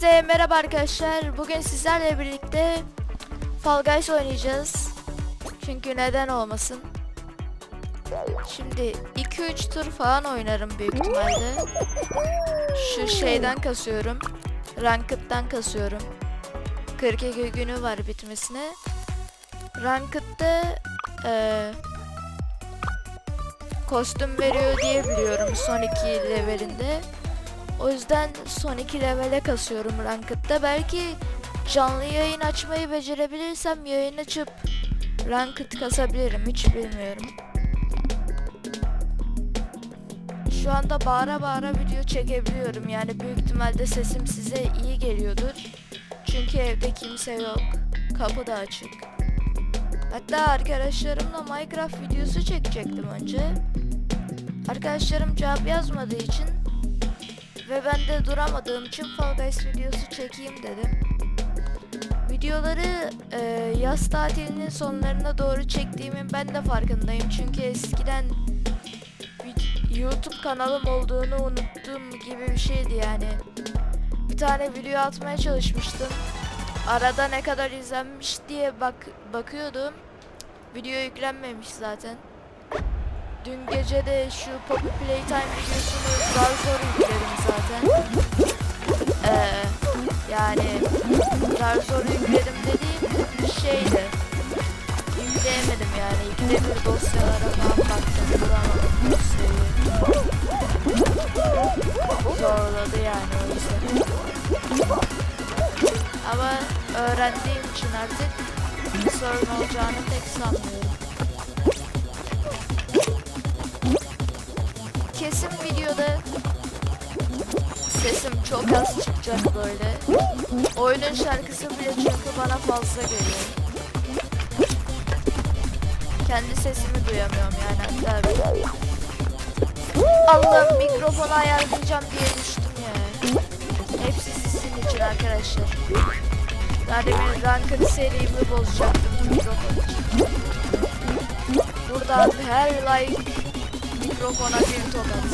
Herkese merhaba arkadaşlar. Bugün sizlerle birlikte Fall Guys oynayacağız. Çünkü neden olmasın. Şimdi 2-3 tur falan oynarım büyük ihtimalle. Şu şeyden kasıyorum. Ranked'dan kasıyorum. 42 günü var bitmesine. Ranked'da eee kostüm veriyor diye biliyorum son 2 levelinde. O yüzden son 2 levele kasıyorum Ranked'da. Belki canlı yayın açmayı becerebilirsem yayın açıp Ranked kasabilirim. Hiç bilmiyorum. Şu anda bağıra bağıra video çekebiliyorum. Yani büyük ihtimalle sesim size iyi geliyordur. Çünkü evde kimse yok. Kapı da açık. Hatta arkadaşlarımla Minecraft videosu çekecektim önce. Arkadaşlarım cevap yazmadığı için ve ben de duramadığım için Fall Guys videosu çekeyim dedim. Videoları e, yaz tatilinin sonlarına doğru çektiğimin ben de farkındayım. Çünkü eskiden YouTube kanalım olduğunu unuttuğum gibi bir şeydi yani. Bir tane video atmaya çalışmıştım. Arada ne kadar izlenmiş diye bak bakıyordum. Video yüklenmemiş zaten. Dün gece de şu Poppy Playtime videosunu zar zor yükledim zaten. Ee, yani zar zor yükledim dediğim şeydi. Yükleyemedim yani. Bir dosyalara falan baktım. Bulamadım dosyayı. Zorladı yani o yüzden. Ama öğrendiğim için artık sorun olacağını pek sanmıyorum. Kesin videoda sesim çok az çıkacak böyle. Oyunun şarkısı bile çünkü bana fazla geliyor. Kendi sesimi duyamıyorum yani hatta Allah'ım mikrofonu ayarlayacağım diye düştüm ya. Hepsi sizin için arkadaşlar. Daha demin Ranked serimi bozacaktım mikrofon için. Buradan her like mikrofona bir tokat.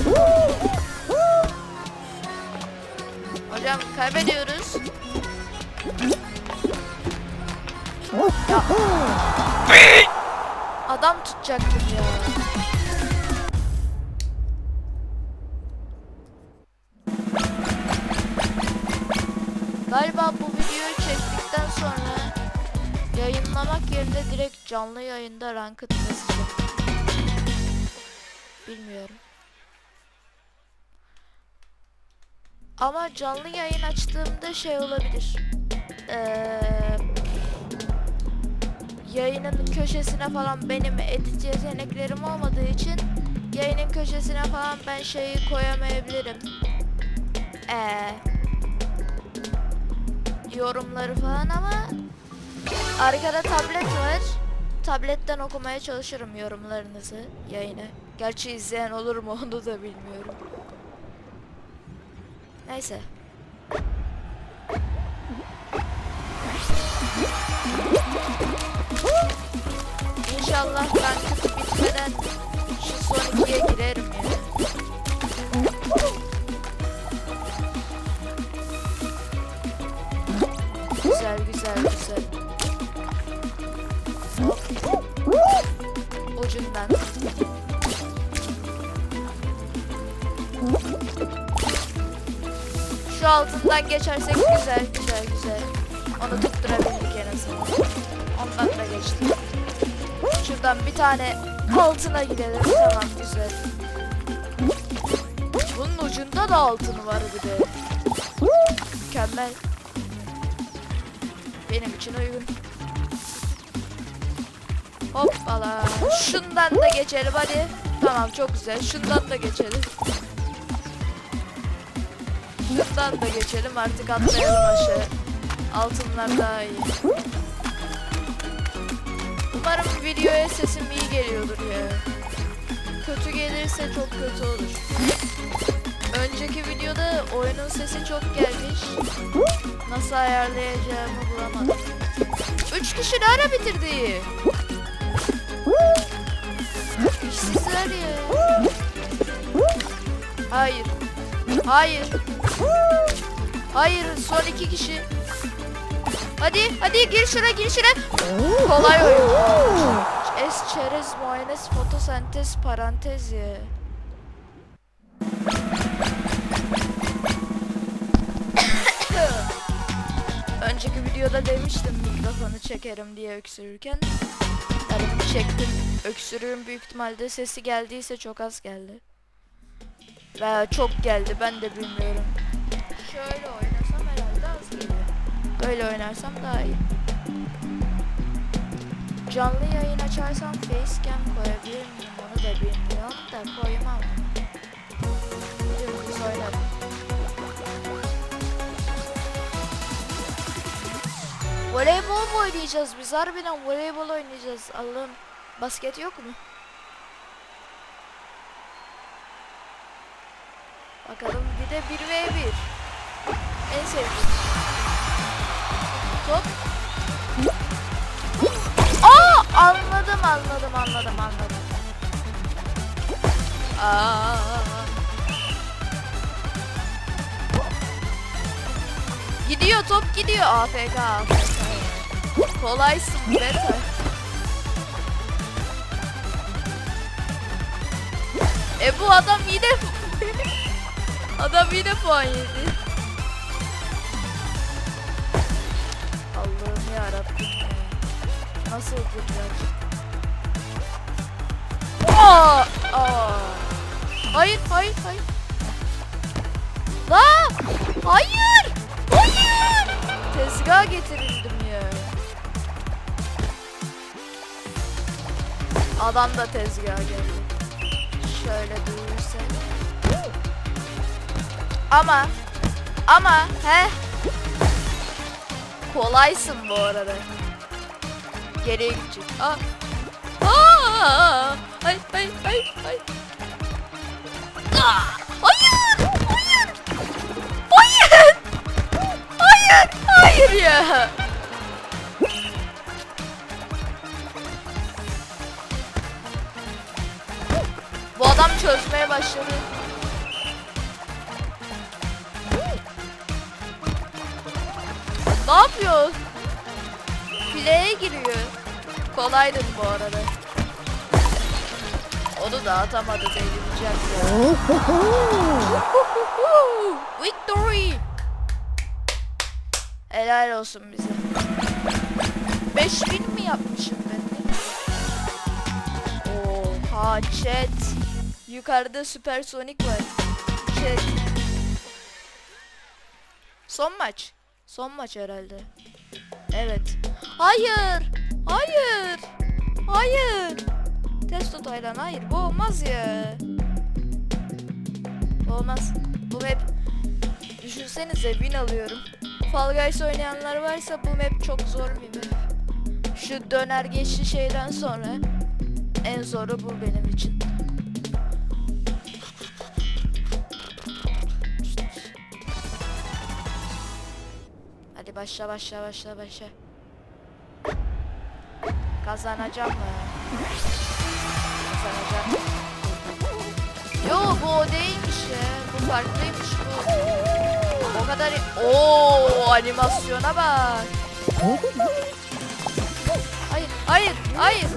Hocam kaybediyoruz. Ya. Adam tutacaktım ya. Galiba bu videoyu çektikten sonra yayınlamak yerine direkt canlı yayında ranked kasacağım. Bilmiyorum. Ama canlı yayın açtığımda şey olabilir. Ee, yayının köşesine falan benim edit yeteneklerim olmadığı için yayının köşesine falan ben şeyi koyamayabilirim. Ee, yorumları falan ama arkada tablet var. Tabletten okumaya çalışırım yorumlarınızı yayını. Gerçi izleyen olur mu onu da bilmiyorum. Neyse. İnşallah ben kötü bitmeden şu son girerim ya. Ucundan. Şu altından geçersek güzel güzel güzel. Onu tutturabildik en azından. Ondan da geçtik. Şuradan bir tane altına gidelim. Tamam güzel. Bunun ucunda da altın var bir de. Mükemmel. Benim için uygun. Hoppala. Şundan da geçelim hadi. Tamam çok güzel. Şundan da geçelim. Şundan da geçelim artık atlayalım aşağı. Altınlar daha iyi. Umarım videoya sesim iyi geliyordur ya. Kötü gelirse çok kötü olur. Önceki videoda oyunun sesi çok gelmiş. Nasıl ayarlayacağımı bulamadım. Üç kişi ne ara bitirdi? İşsizler ya. Hayır. Hayır. Hayır son iki kişi. Hadi hadi gir şuna gir şuna. Kolay oyun. Es çerez muayenez fotosentez parantez. Önceki videoda demiştim mikrofonu çekerim diye öksürürken. Çektim. Öksürüğün büyük ihtimalle sesi geldiyse çok az geldi. Veya çok geldi ben de bilmiyorum. Şöyle oynasam herhalde az geliyor. Böyle oynarsam daha iyi. Canlı yayın açarsam facecam koyabilir miyim onu da bilmiyorum da koymam. Dümdüz oynarım. Voleybol mu oynayacağız biz? Harbiden voleybol oynayacağız. Allah'ım. Basket yok mu? Bakalım bir de 1v1. En sevdiğim. Top. Aa anladım anladım anladım anladım. Aa. Gidiyor top gidiyor. AFK AFK. Kolaysın better. E bu adam yine Adam yine puan yedi. Allah'ım ya Rabbim ya. Nasıl duracak? Aa! Aa! Hayır, hayır, hayır. La! Hayır! Hayır! Tezgah getirildim Adam da tezgaha geldi. Şöyle durursa. Ama ama he kolaysın bu arada. Geriye gidecek. Aa. Aa! Ay ay ay ay. Aa! Hayır! Hayır! Hayır! Hayır! Hayır ya! Adam çözmeye başladı. Ne yapıyor? Fileye giriyor. Kolaydın bu arada. Onu da atamadı delireceğim ya. Victory! Helal olsun bize. 5000 mi yapmışım ben? Oha chat. Yukarıda süpersonik var. Chat. Son maç. Son maç herhalde. Evet. Hayır. Hayır. Hayır. Testo Taylan hayır. Bu olmaz ya. Olmaz. Bu map düşünsenize win alıyorum. Fall Guys oynayanlar varsa bu map çok zor bir map. Şu döner geçti şeyden sonra en zoru bu benim için. Hadi başla başla başla başla. Kazanacağım mı? Kazanacağım. Yo bu o değilmiş ya. Bu farklıymış bu. O kadar... Oo animasyona bak. Hayır, hayır, hayır.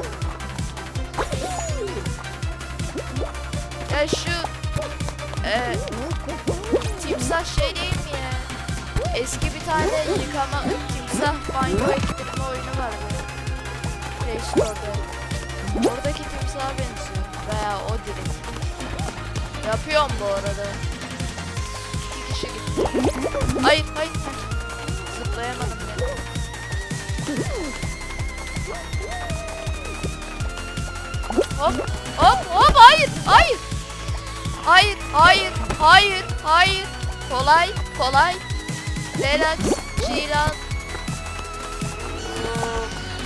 Ya şu e, timsah şey değil? Eski bir tane yıkama timsah banyo ektirme oyunu vardı. Play Store'da. Oradaki timsaha benziyor. Veya o direkt. Yapıyorum bu arada. İki kişi gitti. Hayır, hayır. Zıplayamadım ya. Hop hop hop hayır hayır. Hayır hayır hayır hayır. Kolay kolay. Relax chill Oo,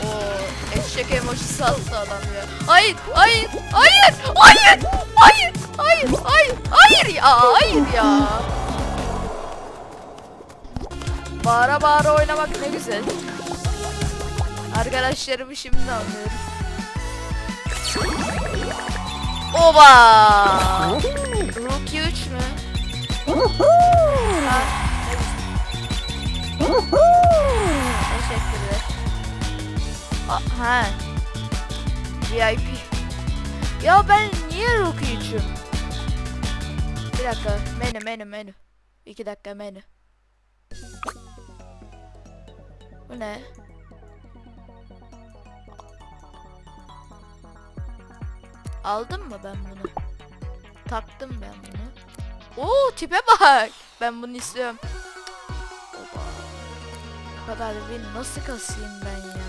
oo, eşek emojisi attı adam ya. Hayır hayır hayır hayır hayır hayır hayır hayır ya hayır ya. Bağıra bağıra oynamak ne güzel. Arkadaşlarımı şimdi anlıyorum. Oba! Rookie 3 mü? Ha. Teşekkürler. Aa, ha. VIP. Ya ben niye Rocky içiyorum? Bir dakika. Menü menü menü. İki dakika menü. Bu ne? Aldım mı ben bunu? Taktım ben bunu. Oo tipe bak. Ben bunu istiyorum. Bu kadar bir nasıl kasayım ben ya?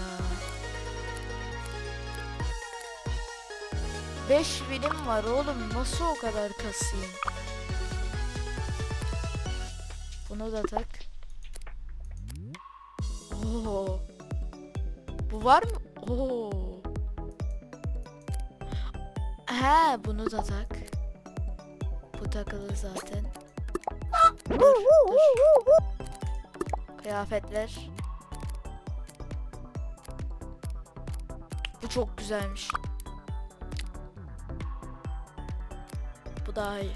5 binim var oğlum nasıl o kadar kasayım? Bunu da tak. Oo. Bu var mı? Oo. He bunu da tak. Bu takılı zaten. Dur, dur. Kıyafetler. Bu çok güzelmiş. Bu daha iyi.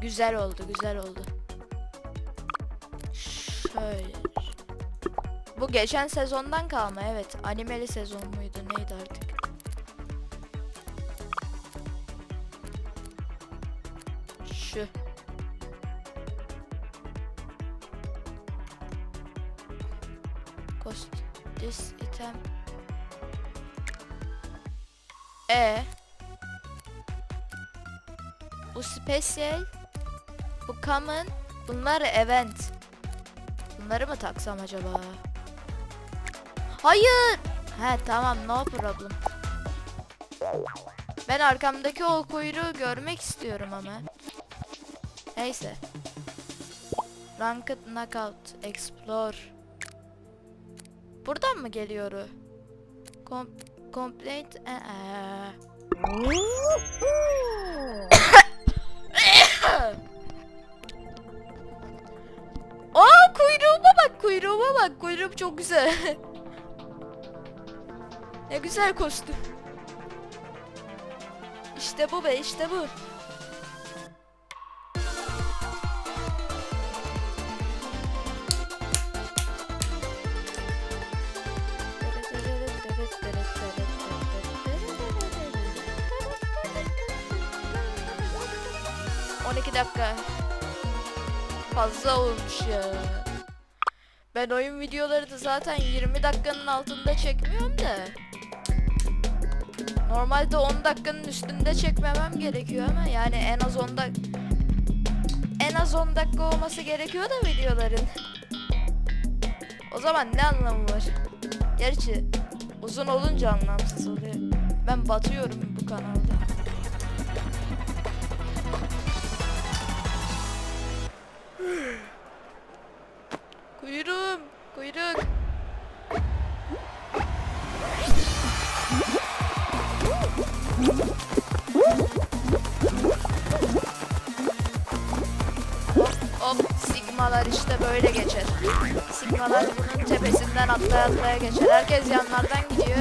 Güzel oldu, güzel oldu. Şöyle. Bu geçen sezondan kalma evet. Animeli sezon muydu neydi artık? Şu. Cost this item. E. Bu special. Bu common. Bunlar event. Bunları mı taksam acaba? Hayır. He tamam no problem. Ben arkamdaki o kuyruğu görmek istiyorum ama. Neyse. Ranked Knockout Explore. Buradan mı geliyor? Com complaint Ee. Aa kuyruğuma bak kuyruğuma bak kuyruğum çok güzel. ne güzel kostüm. İşte bu be işte bu. On iki dakika. Fazla olmuş ya. Ben oyun videoları da zaten 20 dakikanın altında çekmiyorum da. Normalde 10 dakikanın üstünde çekmemem gerekiyor ama yani en az 10 dak en az 10 dakika olması gerekiyor da videoların. O zaman ne anlamı var? Gerçi uzun olunca anlamsız oluyor. Ben batıyorum bu kanalda. Kuyruğum, kuyruk. Hop sigmalar işte böyle geçer. Sigmalar bunun tepesinden atlaya atlaya geçer. Herkes yanlardan gidiyor.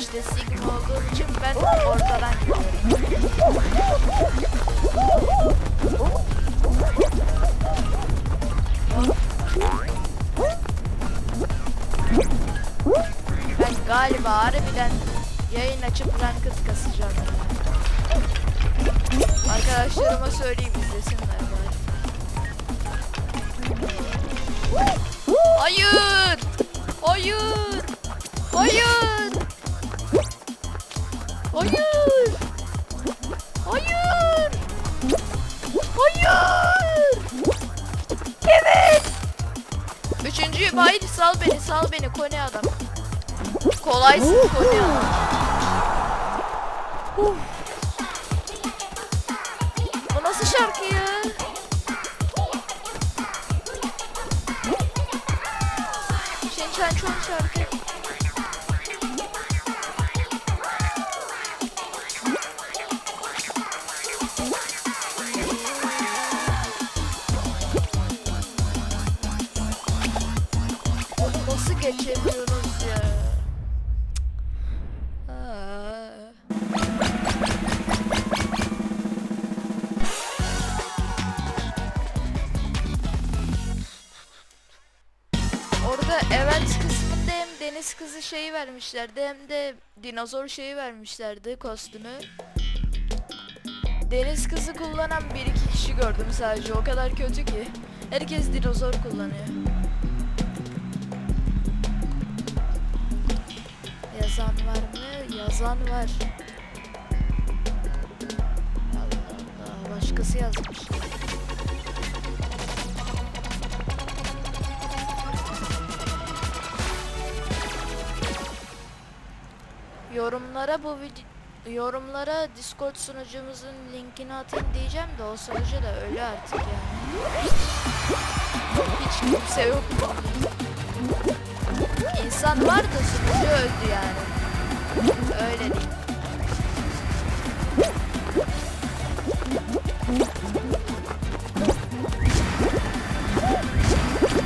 İşte sigma olduğum için ben ortadan gidiyorum. Galiba harbiden yayın açıp ranked kasacağım. Arkadaşlarıma söyleyeyim izlesinler bari. Hayır! Hayır! Hayır! Hayır! Hayır! Hayır! Evet! Üçüncüyüm. Hayır sal beni sal beni Kone adam. Kolaysın. Uf. Bu nasıl şarkı ya? Şençen Çon şarkı. Nasıl geçemiyoruz deniz kızı şeyi vermişlerdi hem de dinozor şeyi vermişlerdi kostümü. Deniz kızı kullanan bir iki kişi gördüm sadece o kadar kötü ki. Herkes dinozor kullanıyor. Yazan var mı? Yazan var. Allah Allah başkası yazmış. Yorumlara bu yorumlara Discord sunucumuzun linkini atayım diyeceğim de o sunucu da ölü artık yani. Hiç kimse yok. İnsan var da sunucu öldü yani. Öyle değil.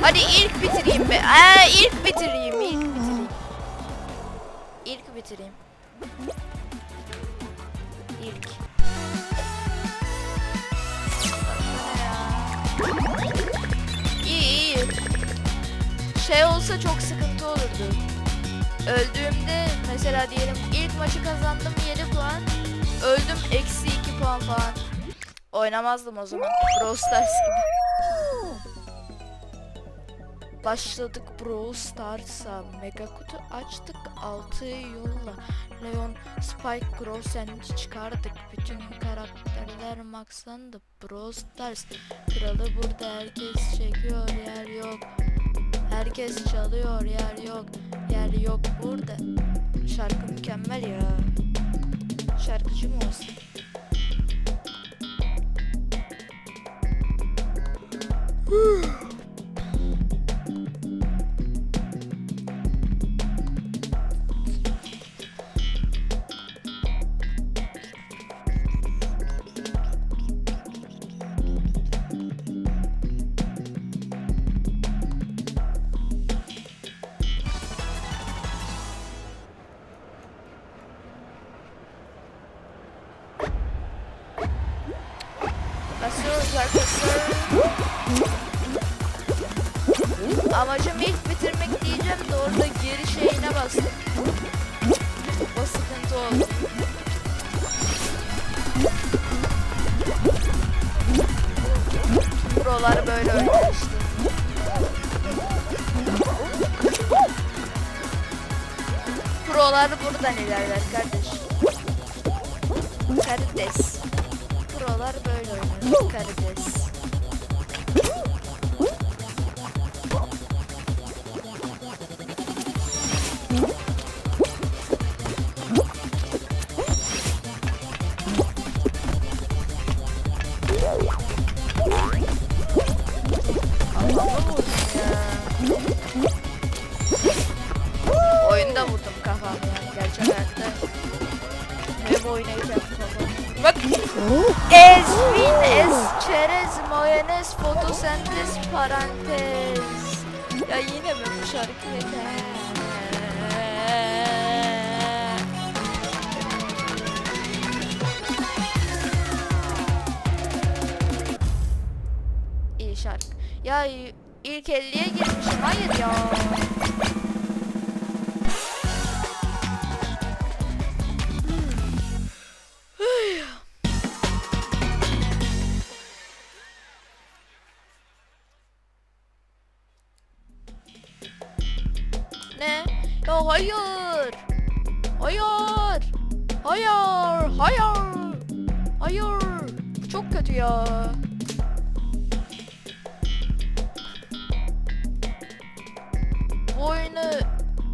Hadi ilk bitireyim be. Aa, ilk bitireyim, ilk bitireyim. İlk bitireyim. Şey olsa çok sıkıntı olurdu. Öldüğümde mesela diyelim ilk maçı kazandım 7 puan. Öldüm eksi 2 puan falan. Oynamazdım o zaman. Brawl Stars gibi. Başladık Brawl Stars'a. Mega kutu açtık. 6 yolla. Leon, Spike, Sandwich çıkardık. Bütün karakterler maxlandı. Brawl Stars. Kralı burada herkes çekiyor yer yok. Herkes çalıyor yer yok. Yer yok burada. Şarkı mükemmel ya. Şarkıcı mı olsun? Amacım ilk bitirmek diyeceğim de orada geri şeyine bastım. O sıkıntı oldu. Buralar böyle öyle işte. Prolar buradan ilerler kardeş. Karides. Prolar böyle oynar. Karides. Ezvin, ez, çerez, mayonez, fotosentez, parantez. Ya yine mi bu şarkı yeter? İyi şarkı. Ya ilk 50'ye girmişim. Hayır ya. Ya hayır. Hayır. Hayır. Hayır. Hayır. Çok kötü ya. Bu oyunu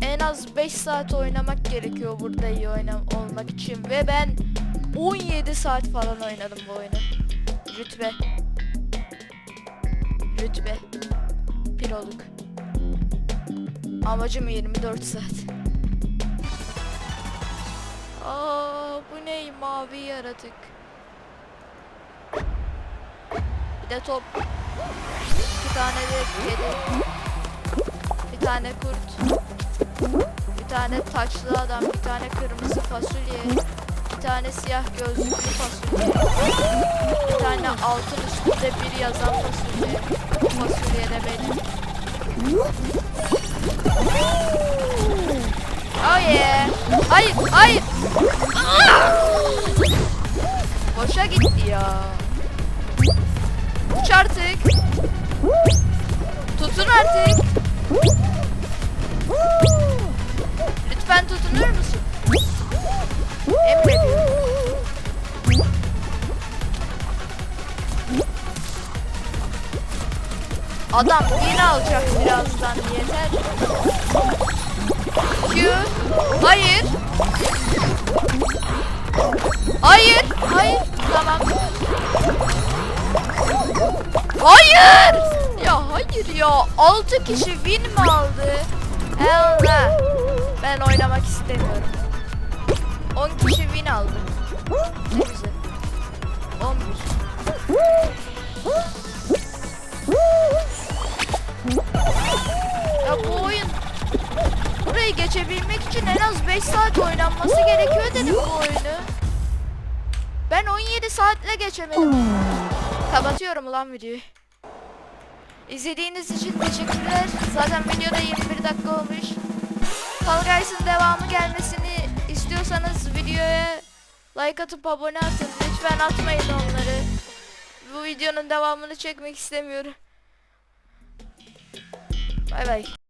en az 5 saat oynamak gerekiyor burada iyi oynam olmak için ve ben 17 saat falan oynadım bu oyunu. Rütbe. Rütbe. Piroluk. Amacım 24 saat. Aa, bu ne mavi yaratık. Bir de top. İki tane de kedi. Bir tane kurt. Bir tane taçlı adam. Bir tane kırmızı fasulye. Bir tane siyah gözlüklü fasulye. Bir tane altın üstünde bir yazan fasulye. Fasulye de benim. Oh yeah. Hayır, hayır. Ah! Boşa gitti ya. Uç artık. Tutun artık. Lütfen tutunur musun? Emrediyorum. Adam yine alacak birazdan yeter. Q. Hayır. Hayır. Hayır. Tamam. Hayır. Ya hayır ya. 6 kişi win mi aldı? Allah. Ben oynamak istemiyorum. 10 kişi win aldı. Geçebilmek için en az 5 saat oynanması gerekiyor dedim bu oyunu. Ben 17 saatle geçemedim. Kapatıyorum ulan videoyu. İzlediğiniz için teşekkürler. Zaten videoda 21 dakika olmuş. Fall Guys'ın devamı gelmesini istiyorsanız videoya like atıp abone atın. Lütfen atmayın onları. Bu videonun devamını çekmek istemiyorum. Bay bay.